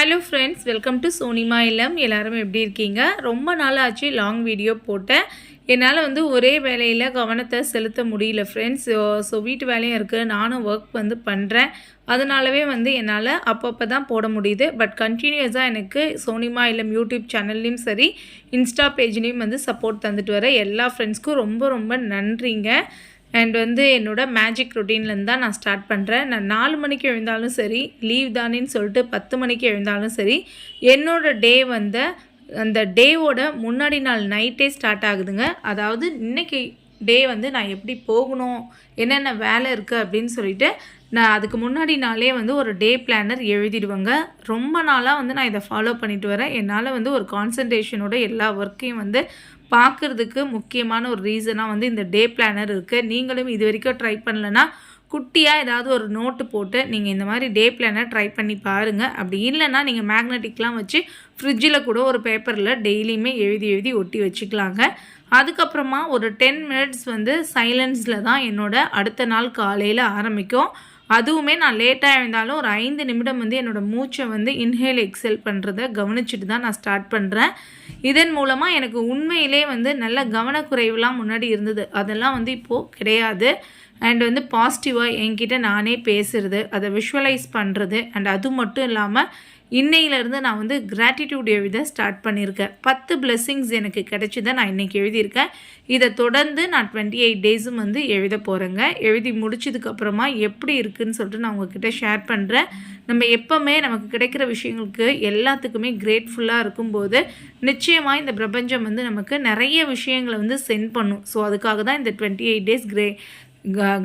Hello friends welcome to Sonima இல்லம் எல்லோரும் எப்படி இருக்கீங்க? ரொம்ப நாள் ஆச்சு லாங் வீடியோ போட்டேன். என்னால் வந்து ஒரே வேலையில் கவனத்தை செலுத்த முடியல ஃப்ரெண்ட்ஸ் ஸோ வீட்டு வேலையும் இருக்குது நானும் ஒர்க் வந்து பண்ணுறேன் அதனாலவே வந்து என்னால் அப்பப்போ தான் போட முடியுது. பட் கண்டினியூஸாக எனக்கு சோனிமா இல்லம் யூடியூப் சேனல்லையும் சரி இன்ஸ்டா பேஜ்லேயும் வந்து சப்போர்ட் தந்துட்டு வர எல்லா ஃப்ரெண்ட்ஸ்க்கும் ரொம்ப ரொம்ப நன்றிங்க. அண்ட் வந்து என்னோட மேஜிக் ரொட்டீன்லேருந்து தான் நான் ஸ்டார்ட் பண்ணுறேன் நான் நாலு மணிக்கு எழுந்தாலும் சரி லீவ் தானேன்னு சொல்லிட்டு பத்து மணிக்கு எழுந்தாலும் சரி என்னோட டே வந்து அந்த டேவோட முன்னாடி நாள் நைட்டே ஸ்டார்ட் ஆகுதுங்க. அதாவது இன்னைக்கு டே வந்து நான் எப்படி போகணும் என்னென்ன வேலை இருக்குது அப்படின்னு சொல்லிட்டு நான் அதுக்கு முன்னாடி நாளே வந்து ஒரு டே பிளானர் எழுதிடுவேங்க. ரொம்ப நாளாக வந்து நான் இதை ஃபாலோ பண்ணிட்டு வரேன். என்னால் வந்து ஒரு கான்சன்ட்ரேஷனோட எல்லா ஒர்க்கையும் வந்து பார்க்குறதுக்கு முக்கியமான ஒரு ரீசனாக வந்து இந்த டே பிளானர் இருக்குது நீங்களும் இது வரைக்கும் ட்ரை பண்ணலன்னா குட்டியாக ஏதாவது ஒரு நோட்டு போட்டு நீங்கள் இந்த மாதிரி டே பிளானர் ட்ரை பண்ணி பாருங்கள் அப்படி இல்லைன்னா நீங்கள் மேக்னெட்டிக்லாம் வச்சு ஃப்ரிட்ஜில் கூட ஒரு பேப்பரில் டெய்லியுமே எழுதி எழுதி ஒட்டி வச்சுக்கலாங்க. அதுக்கப்புறமா ஒரு டென் மினிட்ஸ் வந்து சைலன்ஸில் தான் என்னோட அடுத்த நாள் காலையில் ஆரம்பிக்கும். அதுவுமே நான் லேட்டாக எழுந்தாலும் ஒரு ஐந்து நிமிடம் வந்து என்னோடய மூச்சை வந்து இன்ஹேல் எக்ஸல் பண்ணுறதை கவனிச்சுட்டு தான் நான் ஸ்டார்ட் பண்ணுறேன் இதன் மூலமாக எனக்கு உண்மையிலே வந்து நல்ல கவனக்குறைவுலாம் முன்னாடி இருந்தது. அதெல்லாம் வந்து இப்போது கிடையாது. அண்ட் வந்து பாசிட்டிவாக என்கிட்ட நானே பேசுகிறது அதை விஷுவலைஸ் பண்ணுறது அண்ட் அது மட்டும் இல்லாமல் இன்னையிலேருந்து நான் வந்து கிராட்டிடியூட் எழுத ஸ்டார்ட் பண்ணியிருக்கேன். பத்து பிளெஸ்ஸிங்ஸ் எனக்கு கிடைச்சதை நான் இன்றைக்கி எழுதியிருக்கேன். இதை தொடர்ந்து நான் டுவெண்ட்டி எயிட் டேஸும் வந்து எழுத போகிறேங்க எழுதி முடிச்சதுக்கப்புறமா எப்படி இருக்குதுன்னு சொல்லிட்டு நான் உங்ககிட்ட ஷேர் பண்ணுறேன் நம்ம எப்போவுமே நமக்கு கிடைக்கிற விஷயங்களுக்கு எல்லாத்துக்குமே கிரேட்ஃபுல்லாக இருக்கும்போது நிச்சயமாக இந்த பிரபஞ்சம் வந்து நமக்கு நிறைய விஷயங்களை வந்து சென்ட் பண்ணும். ஸோ அதுக்காக தான் இந்த டுவெண்ட்டி எயிட் டேஸ் கிரே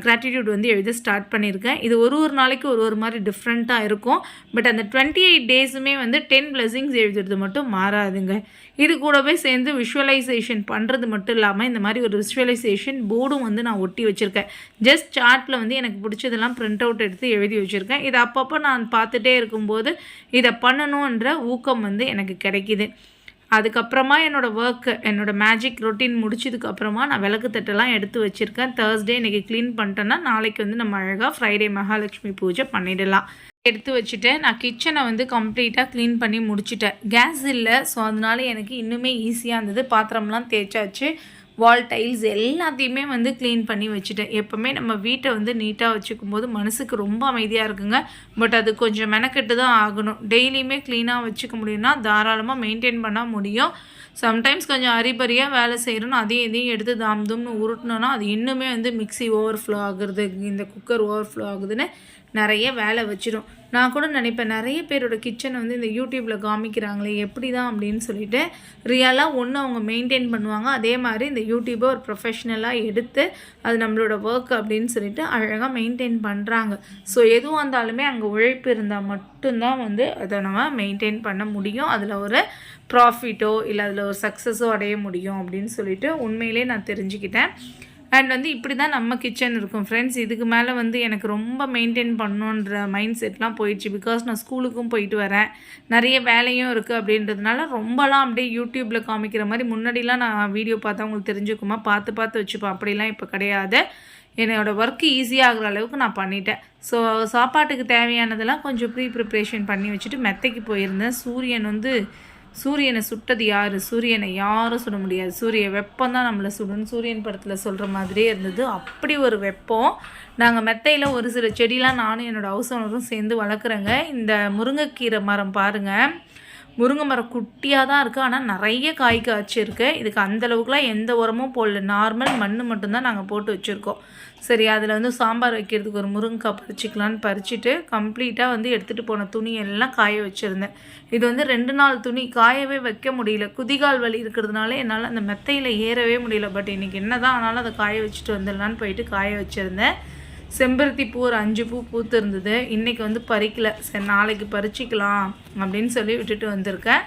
கிராட்டிடியூட் வந்து எழுத ஸ்டார்ட் பண்ணியிருக்கேன். இது ஒரு ஒரு நாளைக்கு ஒரு ஒரு மாதிரி டிஃப்ரெண்ட்டாக இருக்கும். பட் அந்த டுவெண்ட்டி எயிட் டேஸுமே வந்து டென் பிளஸிங்ஸ் எழுதுறது மட்டும் மாறாதுங்க. இது கூடவே சேர்ந்து விஷுவலைசேஷன் பண்ணுறது மட்டும் இல்லாமல் இந்த மாதிரி ஒரு விஷுவலைசேஷன் போர்டும் வந்து நான் ஒட்டி வச்சுருக்கேன். ஜஸ்ட் சார்ட்டில் வந்து எனக்கு பிடிச்சதெல்லாம் பிரிண்ட் அவுட் எடுத்து எழுதி வச்சுருக்கேன். இது அப்பப்போ நான் பார்த்துட்டே இருக்கும்போது இதை பண்ணணுன்ற ஊக்கம் வந்து எனக்கு கிடைக்கிது. அதுக்கப்புறமா என்னோடய ஒர்க்கு என்னோடய மேஜிக் ரொட்டீன் முடிச்சதுக்கப்புறமா நான் விளக்கு தட்டெல்லாம் எடுத்து வச்சுருக்கேன். தேர்ஸ்டே இன்றைக்கி க்ளீன் பண்ணிட்டேன்னா நாளைக்கு வந்து நம்ம அழகாக ஃப்ரைடே மகாலட்சுமி பூஜை பண்ணிடலாம். எடுத்து வச்சுட்டேன். நான் கிச்சனை வந்து கம்ப்ளீட்டாக க்ளீன் பண்ணி முடிச்சிட்டேன். கேஸ் இல்லை ஸோ அதனால எனக்கு இன்னுமே ஈஸியாக இருந்தது. பாத்திரம்லாம் தேய்ச்சாச்சு. வால் டைல்ஸ் எல்லாத்தையுமே வந்து க்ளீன் பண்ணி வச்சுட்டேன். எப்போவுமே நம்ம வீட்டை வந்து நீட்டாக வச்சுக்கும் போது மனசுக்கு ரொம்ப அமைதியாக இருக்குங்க. பட் அது கொஞ்சம் மெனக்கெட்டு தான் ஆகணும். டெய்லியுமே க்ளீனாக வச்சுக்க முடியும்னா தாராளமாக மெயின்டைன் பண்ண முடியும். சம்டைம்ஸ் கொஞ்சம் அரிபரியாக வேலை செய்கிறோன்னு அதையும் இதையும் எடுத்து தாம் தும்னு உருட்டினோன்னா அது இன்னுமே வந்து மிக்சி ஓவர்ஃப்ளோ ஆகுறது இந்த குக்கர் ஓவர் ஃப்ளோ ஆகுதுன்னு நிறைய வேலை வச்சிடும் நான் கூட நினைப்பேன் நிறைய பேரோட கிச்சனை வந்து இந்த யூடியூப்பில் காமிக்கிறாங்களே எப்படி தான் அப்படின்னு சொல்லிட்டு ரியலாக ஒன்று அவங்க மெயின்டைன் பண்ணுவாங்க. அதே மாதிரி இந்த யூடியூப்பை ஒரு ப்ரொஃபஷ்னலாக எடுத்து அது நம்மளோட ஒர்க் அப்படின்னு சொல்லிட்டு அழகாக மெயின்டைன் பண்ணுறாங்க ஸோ எதுவாக இருந்தாலுமே அங்கே உழைப்பு இருந்தால் மட்டும்தான் வந்து அதை நம்ம மெயின்டைன் பண்ண முடியும். அதில் ஒரு ப்ராஃபிட்டோ இல்லை அதில் ஒரு சக்ஸஸோ அடைய முடியும் அப்படின்னு சொல்லிட்டு உண்மையிலே நான் தெரிஞ்சுக்கிட்டேன். அண்ட் வந்து இப்படி தான் நம்ம கிச்சன் இருக்கும். ஃப்ரெண்ட்ஸ் இதுக்கு மேலே வந்து எனக்கு ரொம்ப மெயின்டைன் பண்ணணுன்ற மைண்ட் செட்லாம் போயிடுச்சு. பிகாஸ் நான் ஸ்கூலுக்கும் போயிட்டு வரேன். நிறைய வேலையும் இருக்குது அப்படின்றதுனால ரொம்பலாம் அப்படியே யூடியூப்பில் காமிக்கிற மாதிரி முன்னாடிலாம் நான் வீடியோ பார்த்தா உங்களுக்கு தெரிஞ்சுக்குமா? பார்த்து பார்த்து வச்சுப்பேன். அப்படிலாம் இப்போ கிடையாது. என்னோடய ஒர்க்கு ஈஸியாகிற அளவுக்கு நான் பண்ணிட்டேன். ஸோ சாப்பாட்டுக்கு தேவையானதெல்லாம் கொஞ்சம் ப்ரீ ப்ரிப்ரேஷன் பண்ணி வச்சுட்டு மெத்தைக்கு போயிருந்தேன். சூரியன் வந்து சூரியனை சுட்டது யார்? சூரியனை யாரும் சுட முடியாது. சூரிய வெப்பம் தான் நம்மளை சுடுன்னு சூரியன் படத்தில் சொல்கிற மாதிரியே இருந்தது. அப்படி ஒரு வெப்பம். நாங்கள் மெத்தையில் ஒரு சில செடிலாம் நானும் என்னோடய ஹவுஸ் ஓனரும் சேர்ந்து வளர்க்குறேங்க. இந்த முருங்கைக்கீரை மரம் பாருங்கள் முருங்கை மரம் குட்டியாக தான் இருக்குது ஆனால் நிறைய காய் காய்ச்சிருக்கு இதுக்கு அந்தளவுக்குலாம் எந்த உரமும் போடல. நார்மல் மண் மட்டும்தான் நாங்கள் போட்டு வச்சுருக்கோம். சரி அதில் வந்து சாம்பார் வைக்கிறதுக்கு ஒரு முருங்கைக்காய் பறிச்சிக்கலான்னு பறிச்சுட்டு கம்ப்ளீட்டாக வந்து எடுத்துகிட்டு போன துணி எல்லாம் காய வச்சுருந்தேன். இது வந்து ரெண்டு நாள் துணி காயவே வைக்க முடியல. குதிகால் வலி இருக்கிறதுனால என்னால் அந்த மெத்தையில் ஏறவே முடியல. பட் இன்றைக்கி என்ன தான் ஆனாலும் அதை காய வச்சுட்டு வந்துடலான்னு போயிட்டு காய வச்சுருந்தேன். செம்பருத்தி பூ ஒரு அஞ்சு பூ பூத்து இருந்தது இன்றைக்கி வந்து பறிக்கல. சரி நாளைக்கு பறிச்சிக்கலாம் அப்படின்னு சொல்லி விட்டுட்டு வந்திருக்கேன்.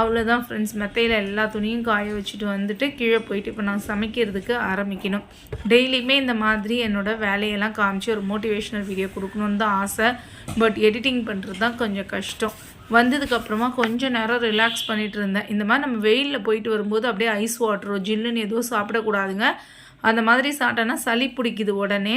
அவ்வளோதான் ஃப்ரெண்ட்ஸ் மெத்தையில் எல்லா துணியும் காய வச்சுட்டு வந்துட்டு கீழே போயிட்டு இப்போ நான் சமைக்கிறதுக்கு ஆரம்பிக்கணும். டெய்லியுமே இந்த மாதிரி என்னோடய வேலையெல்லாம் காமிச்சு ஒரு மோட்டிவேஷ்னல் வீடியோ கொடுக்கணுன்னு தான் ஆசை. பட் எடிட்டிங் பண்ணுறது தான் கொஞ்சம் கஷ்டம். வந்ததுக்கப்புறமா கொஞ்சம் நேரம் ரிலாக்ஸ் பண்ணிகிட்டு இருந்தேன். இந்த மாதிரி நம்ம வெயிலில் போயிட்டு வரும்போது அப்படியே ஐஸ் வாட்டரோ ஜில்லுன்னு எதுவும் சாப்பிடக்கூடாதுங்க. அந்த மாதிரி சாப்பிட்டோன்னா சளி பிடிக்குது உடனே.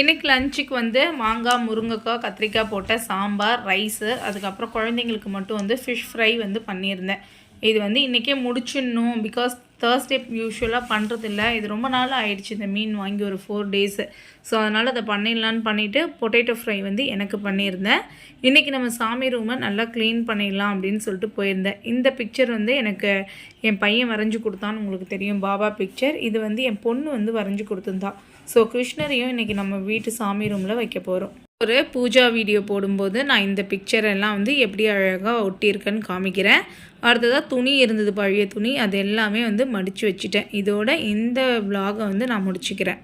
இன்றைக்கி லஞ்சுக்கு வந்து மாங்காய் முருங்கைக்காய் கத்திரிக்காய் போட்ட சாம்பார் ரைஸு அதுக்கப்புறம் குழந்தைங்களுக்கு மட்டும் வந்து ஃபிஷ் ஃப்ரை வந்து பண்ணியிருந்தேன். இது வந்து இன்றைக்கே முடிச்சிடணும் பிகாஸ் தேர்ஸ்டே யூஸ்வலாக பண்ணுறதில்ல இது ரொம்ப நாள் ஆயிடுச்சு இந்த மீன் வாங்கி ஒரு ஃபோர் டேஸு ஸோ அதனால் அதை பண்ணிடலான்னு பண்ணிவிட்டு பொட்டேட்டோ ஃப்ரை வந்து எனக்கு பண்ணியிருந்தேன். இன்றைக்கி நம்ம சாமி ரூமை நல்லா க்ளீன் பண்ணிடலாம் அப்படின்னு சொல்லிட்டு போயிருந்தேன். இந்த பிக்சர் வந்து எனக்கு என் பையன் வரைஞ்சி கொடுத்தான்னு உங்களுக்கு தெரியும். பாபா பிக்சர் இது வந்து என் பொண்ணு வந்து வரைஞ்சி கொடுத்துருந்தா. ஸோ கிருஷ்ணரையும் இன்றைக்கி நம்ம வீட்டு சாமி ரூமில் வைக்க போகிறோம் ஒரு பூஜா வீடியோ போடும்போது நான் இந்த பிக்சர் எல்லாம் வந்து எப்படி அழகாக ஒட்டியிருக்கேன்னு காமிக்கிறேன். அடுத்ததாக துணி இருந்தது பழைய துணி. அது எல்லாமே வந்து மடித்து வச்சுட்டேன். இதோட இந்த விலாகை வந்து நான் முடிச்சுக்கிறேன்.